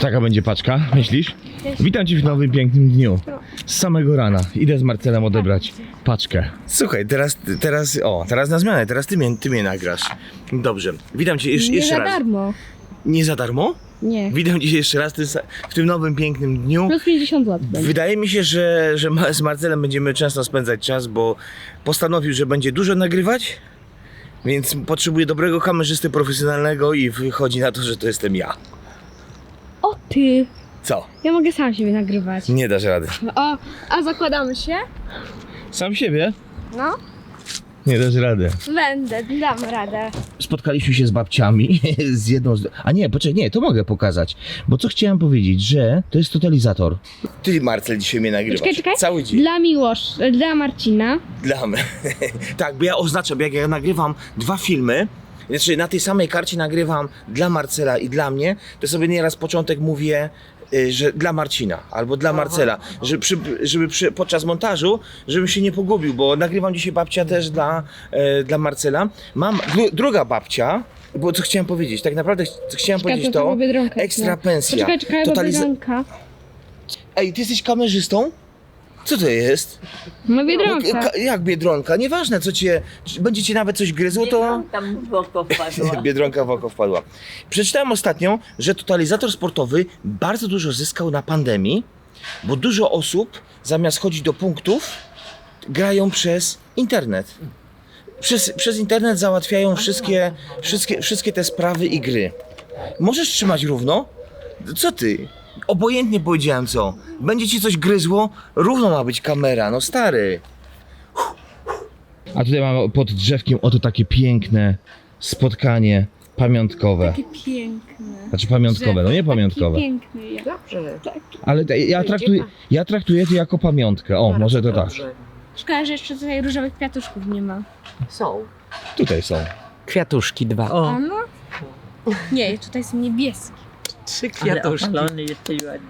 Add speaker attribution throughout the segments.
Speaker 1: Taka będzie paczka, myślisz? Witam Cię w nowym pięknym dniu. Z samego rana. Idę z Marcelem odebrać paczkę. Słuchaj, teraz, teraz, o, teraz na zmianę, teraz Ty mnie, ty mnie nagrasz. Dobrze, witam Cię jeszcze,
Speaker 2: Nie
Speaker 1: jeszcze
Speaker 2: za
Speaker 1: raz.
Speaker 2: darmo.
Speaker 1: Nie za darmo?
Speaker 2: Nie.
Speaker 1: Witam Cię jeszcze raz w tym, sa- w tym nowym pięknym dniu.
Speaker 2: Plus 50 zł będzie.
Speaker 1: Wydaje mi się, że, że ma- z Marcelem będziemy często spędzać czas, bo postanowił, że będzie dużo nagrywać, więc potrzebuje dobrego kamerzysty profesjonalnego i wychodzi na to, że to jestem ja.
Speaker 2: Ty!
Speaker 1: Co?
Speaker 2: Ja mogę sam siebie nagrywać.
Speaker 1: Nie dasz rady.
Speaker 2: O, a zakładamy się?
Speaker 1: Sam siebie?
Speaker 2: No.
Speaker 1: Nie dasz rady.
Speaker 2: Będę, dam radę.
Speaker 1: spotkaliśmy się z babciami, z jedną z... A nie, poczekaj, nie, to mogę pokazać. Bo co chciałem powiedzieć, że to jest totalizator. Ty, Marcel, dzisiaj mnie nagrywasz.
Speaker 2: Czekaj, czekaj.
Speaker 1: Cały dzień.
Speaker 2: Dla Miłosz, dla Marcina.
Speaker 1: Dla mnie. tak, bo ja oznaczam, jak ja nagrywam dwa filmy, znaczy na tej samej karcie nagrywam dla Marcela i dla mnie, to sobie nieraz początek mówię, y, że dla Marcina albo dla Marcela, żeby, przy, żeby przy, podczas montażu, żebym się nie pogubił, bo nagrywam dzisiaj babcia też dla, e, dla Marcela. Mam dru, druga babcia, bo co chciałem powiedzieć, tak naprawdę ch- chciałem powiedzieć
Speaker 2: to
Speaker 1: ekstra
Speaker 2: no.
Speaker 1: pensja.
Speaker 2: Poczekaj, czekaj, bo Biedronka.
Speaker 1: Ej, ty jesteś kamerzystą? Co to jest?
Speaker 2: No Biedronka.
Speaker 1: Ka- jak Biedronka? Nieważne co cię, czy będzie cię nawet coś gryzło, to...
Speaker 3: Tam w oko wpadła.
Speaker 1: Biedronka w oko wpadła. Przeczytałem ostatnio, że totalizator sportowy bardzo dużo zyskał na pandemii, bo dużo osób zamiast chodzić do punktów, grają przez internet. Przez, przez internet załatwiają wszystkie, wszystkie, wszystkie te sprawy i gry. Możesz trzymać równo? Co ty? Obojętnie powiedziałem co. Będzie ci coś gryzło, równo ma być kamera, no stary. A tutaj mamy pod drzewkiem oto takie piękne spotkanie pamiątkowe.
Speaker 2: Takie piękne.
Speaker 1: Znaczy pamiątkowe, no nie pamiątkowe.
Speaker 2: Taki piękny jest.
Speaker 3: Dobrze.
Speaker 1: Ale te- ja traktuję, ja traktuję to jako pamiątkę. O, może to tak.
Speaker 3: Dobrze.
Speaker 2: Szkoda, że jeszcze tutaj różowych kwiatuszków nie ma.
Speaker 3: Są.
Speaker 1: Tutaj są.
Speaker 3: Kwiatuszki dwa.
Speaker 2: A
Speaker 3: O,
Speaker 2: no? Nie, tutaj są niebieskie.
Speaker 3: Trzy
Speaker 4: Ale
Speaker 3: kwiatuszki.
Speaker 4: opalony jesteś ładny.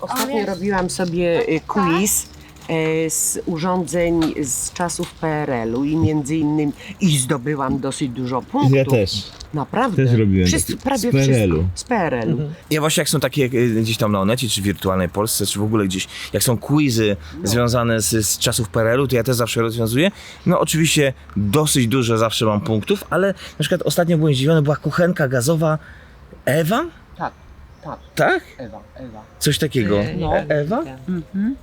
Speaker 5: Ostatnio
Speaker 2: Ale-
Speaker 5: robiłam sobie y, quiz e, z urządzeń z czasów PRL-u i między innymi i zdobyłam dosyć dużo punktów.
Speaker 1: Ja też.
Speaker 5: Naprawdę.
Speaker 1: Też robiłem
Speaker 5: Wszyscy,
Speaker 1: taki-
Speaker 5: prawie
Speaker 1: z PRL-u.
Speaker 5: wszystko. Z PRL-u.
Speaker 1: Ja właśnie jak są takie e, gdzieś tam na Onecie, czy w wirtualnej Polsce, czy w ogóle gdzieś, jak są quizy związane z, z czasów PRL-u, to ja też zawsze rozwiązuję. No oczywiście dosyć dużo zawsze mam punktów, ale na przykład ostatnio byłem zdziwiony, była kuchenka gazowa Ewa?
Speaker 5: Tak, tak. Ewa, Ewa.
Speaker 1: Coś takiego.
Speaker 4: E,
Speaker 5: No.
Speaker 1: Ewa?
Speaker 5: Mhm.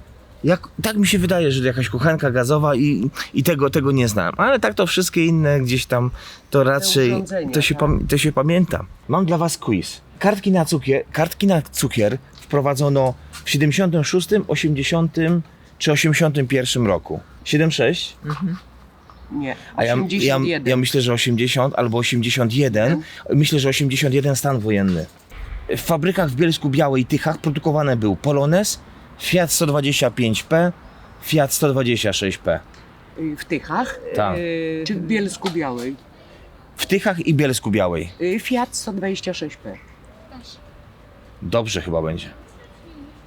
Speaker 1: Jak, tak mi się wydaje, że jakaś kuchenka gazowa i, i tego, tego nie znałem. Ale tak to wszystkie inne gdzieś tam, to raczej
Speaker 5: urządzenia,
Speaker 1: to się,
Speaker 5: tak.
Speaker 1: pam- to się pamięta. Mam dla was quiz. Kartki na cukier, kartki na cukier wprowadzono w 76, 80 czy 81 roku. 76?
Speaker 5: Nie,
Speaker 1: A ja, ja,
Speaker 5: 81.
Speaker 1: ja myślę, że 80 albo 81. Myślę, że 81 stan wojenny. W fabrykach w Bielsku Białej i Tychach produkowany był Polones, Fiat 125P, Fiat 126P.
Speaker 5: Y, W Tychach?
Speaker 1: Tak.
Speaker 5: Y, Czy w Bielsku Białej?
Speaker 1: W Tychach i Bielsku Białej.
Speaker 5: Y, Fiat 126P.
Speaker 1: Dobrze chyba będzie.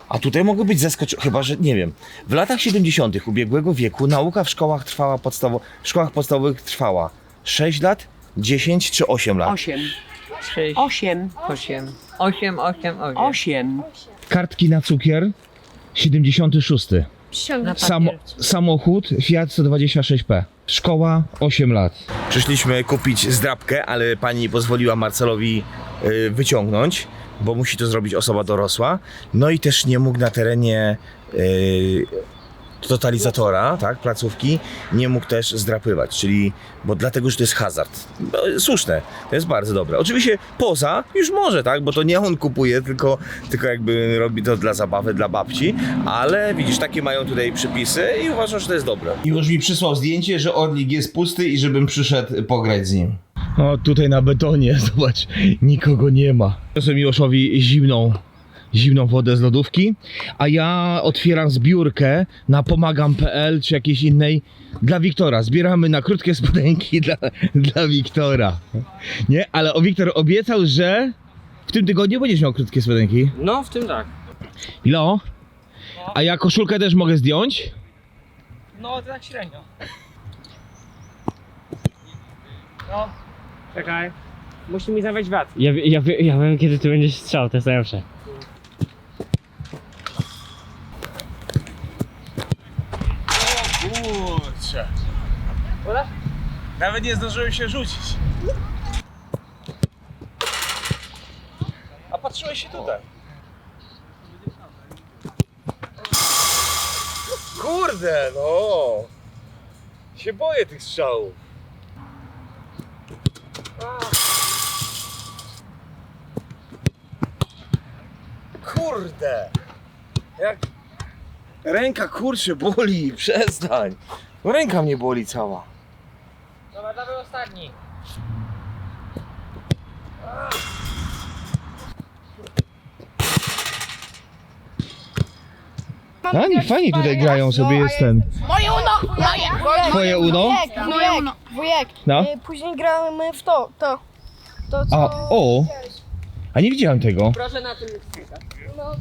Speaker 1: A tutaj mogę być zaskoczony, chyba że nie wiem. W latach 70. ubiegłego wieku nauka w szkołach trwała podstawo- w szkołach podstawowych trwała 6 lat, 10 czy 8 lat.
Speaker 5: 8.
Speaker 4: Sześć,
Speaker 5: 8.
Speaker 4: osiem. Osiem, osiem, osiem.
Speaker 5: 8.
Speaker 1: Kartki na cukier 76.
Speaker 2: Ściągnę.
Speaker 1: Samo, samochód Fiat 126P. Szkoła 8 lat. Przyszliśmy kupić zdrabkę, ale pani pozwoliła Marcelowi y, wyciągnąć, bo musi to zrobić osoba dorosła. No i też nie mógł na terenie y, totalizatora, tak, placówki, nie mógł też zdrapywać, czyli, bo dlatego, że to jest hazard. No, słuszne, to jest bardzo dobre. Oczywiście poza już może, tak, bo to nie on kupuje, tylko, tylko jakby robi to dla zabawy, dla babci, ale widzisz, takie mają tutaj przepisy i uważam, że to jest dobre. I już mi przysłał zdjęcie, że Orlik jest pusty i żebym przyszedł pograć z nim. O, tutaj na betonie, zobacz, nikogo nie ma. Proszę Miłoszowi zimną zimną wodę z lodówki, a ja otwieram zbiórkę na pomagam.pl czy jakiejś innej dla Wiktora. Zbieramy na krótkie spodenki dla, dla Wiktora. Nie, ale o Wiktor obiecał, że w tym tygodniu będziesz miał krótkie spodenki.
Speaker 6: No, w tym tak.
Speaker 1: Ilo? A ja koszulkę też mogę zdjąć?
Speaker 6: No, to tak średnio. No, czekaj. Musi mi zawać wat.
Speaker 7: Ja, ja, ja wiem kiedy ty będziesz strzał, to jest najlepsze.
Speaker 1: Kurczę. Nawet nie zdążyłem się rzucić. A patrzyłeś się tutaj. Kurde, no. Się boję tych strzałów. Kurde. Jak Ręka kurczę boli, przestań. No Ręka mnie boli cała.
Speaker 6: Dobra, dawaj ostatni.
Speaker 1: Ani fajnie tutaj grają sobie jest ten.
Speaker 7: Moje uno! Moje!
Speaker 1: Twoje uno?
Speaker 7: Wujek, wujek.
Speaker 1: No.
Speaker 7: Y, Później gramy w to, to. To co...
Speaker 1: A, o! A nie widziałem tego.
Speaker 3: Proszę na tym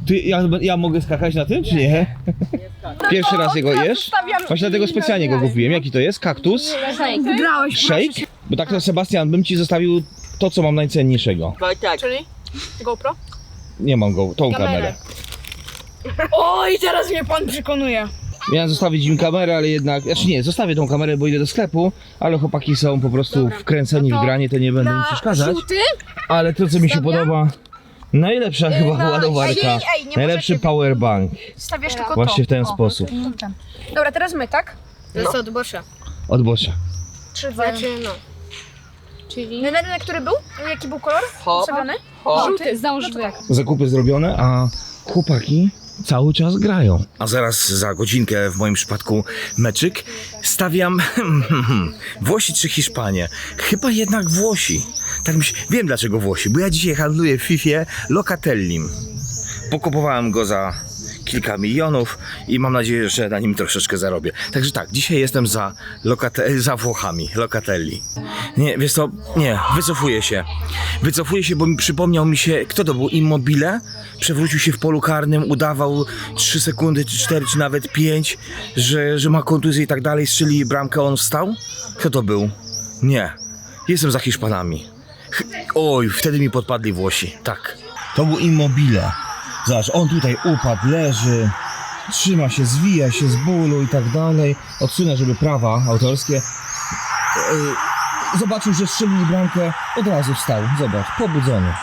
Speaker 1: Ty, ja, ja mogę skakać na tym, czy nie? Pierwszy raz jego jesz? Właśnie dlatego specjalnie go kupiłem. Jaki to jest? Kaktus?
Speaker 7: Wygrałeś.
Speaker 1: Shake? Bo tak to Sebastian, bym ci zostawił to, co mam najcenniejszego.
Speaker 3: Wojtek,
Speaker 7: Czyli? GoPro?
Speaker 1: Nie mam go, tą
Speaker 7: Kamerę.
Speaker 1: kamerę.
Speaker 7: Oj, teraz mnie pan przekonuje.
Speaker 1: Miałem zostawić im kamerę, ale jednak. Znaczy nie, zostawię tą kamerę, bo idę do sklepu, ale chłopaki są po prostu wkręceni w granie, to nie będę im przeszkadzać.
Speaker 7: żółty?
Speaker 1: Ale to, co mi się podoba, najlepsza chyba
Speaker 7: na-
Speaker 1: ładowarka.
Speaker 7: Ej, ej, nie
Speaker 1: Najlepszy
Speaker 7: możecie-
Speaker 1: powerbank.
Speaker 7: Stawiasz tylko
Speaker 1: Właśnie
Speaker 7: to.
Speaker 1: w ten
Speaker 7: O.
Speaker 1: sposób.
Speaker 7: Dobra, teraz my, tak? To jest od Boscha.
Speaker 1: Od Boscha.
Speaker 7: Trzy, dwa,
Speaker 2: Znaczy, no. Czyli...
Speaker 7: Ten jeden, który był? Jaki był kolor? Ustawiony?
Speaker 2: Żółty, załóż jak.
Speaker 1: Zakupy zrobione, a chłopaki cały czas grają. A zaraz za godzinkę, w moim przypadku meczyk, stawiam Włosi czy Hiszpanie. Chyba jednak Włosi. Tak się... Wiem dlaczego Włosi, bo ja dzisiaj handluję w FIFA Locatellim. Pokupowałem go za kilka milionów i mam nadzieję, że na nim troszeczkę zarobię. Także tak, dzisiaj jestem za, lokate- za Włochami, Locatelli. Nie, wiesz co, nie, wycofuję się. Wycofuję się, bo mi przypomniał mi się, kto to był, Immobile? Przewrócił się w polu karnym, udawał 3 sekundy, czy 4, czy nawet 5, że, że ma kontuzję i tak dalej, strzeli bramkę, on wstał? Kto to był? Nie, jestem za Hiszpanami. Oj, wtedy mi podpadli Włosi, tak. To był Immobile. Zobacz, on tutaj upadł, leży, trzyma się, zwija się z bólu i tak dalej. Odsunę, żeby prawa autorskie. Yy, Zobaczył, że strzelili bramkę, od razu wstał. Zobacz, pobudzony.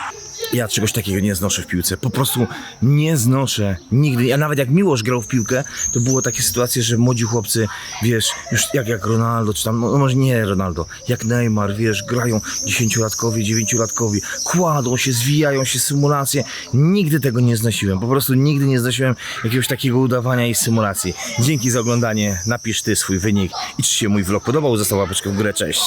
Speaker 1: Ja czegoś takiego nie znoszę w piłce. Po prostu nie znoszę nigdy. Ja nawet jak Miłosz grał w piłkę, to było takie sytuacje, że młodzi chłopcy, wiesz, już jak, jak Ronaldo, czy tam, no może nie Ronaldo, jak Neymar, wiesz, grają dziesięciolatkowie, dziewięciolatkowi, kładą się, zwijają się, symulacje. Nigdy tego nie znosiłem. Po prostu nigdy nie znosiłem jakiegoś takiego udawania i symulacji. Dzięki za oglądanie. Napisz ty swój wynik i czy się mój vlog podobał, zostaw łapeczkę w górę. Cześć.